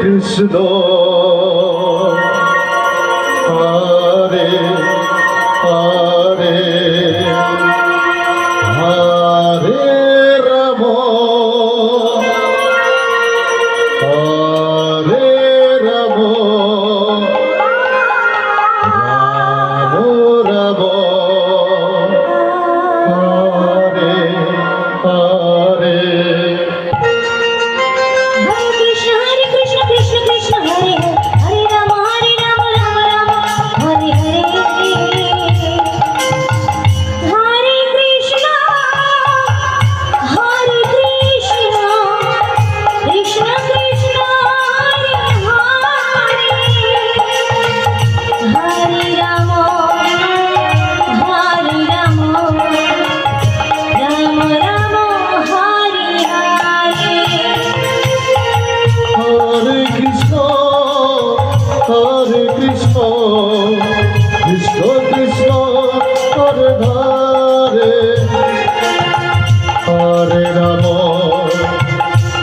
Krishna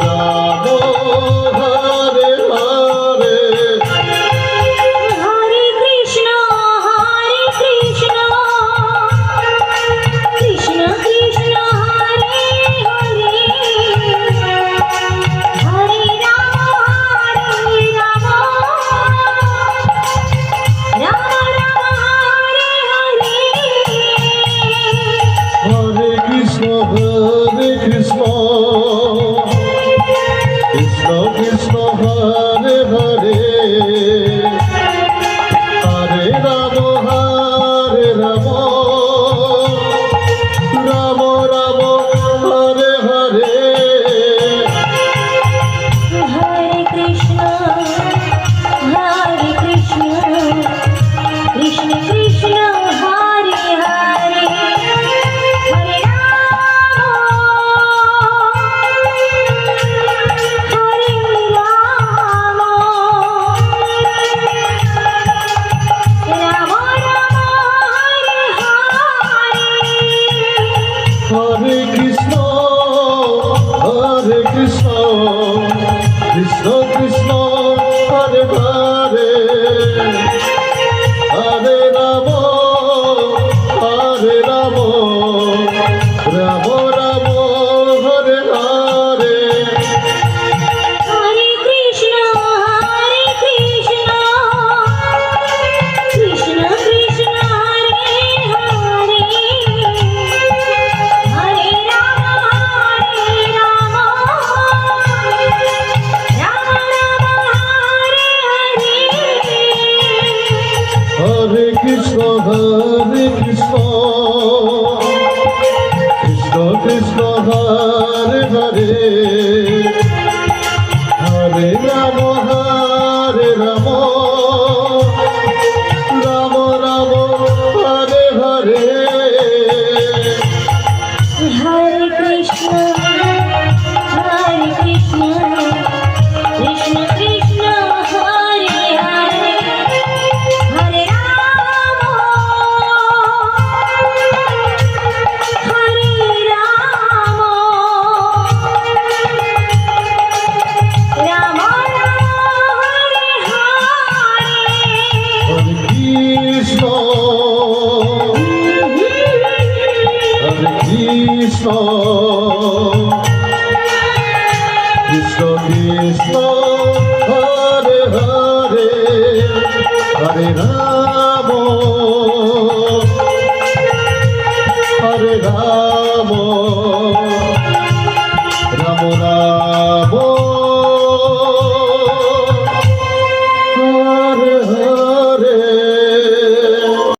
Dorado আমার মা হরে কৃষ্ণ হরে কৃষ্ণ। কৃষ্ণ হরে হরে হরে হরে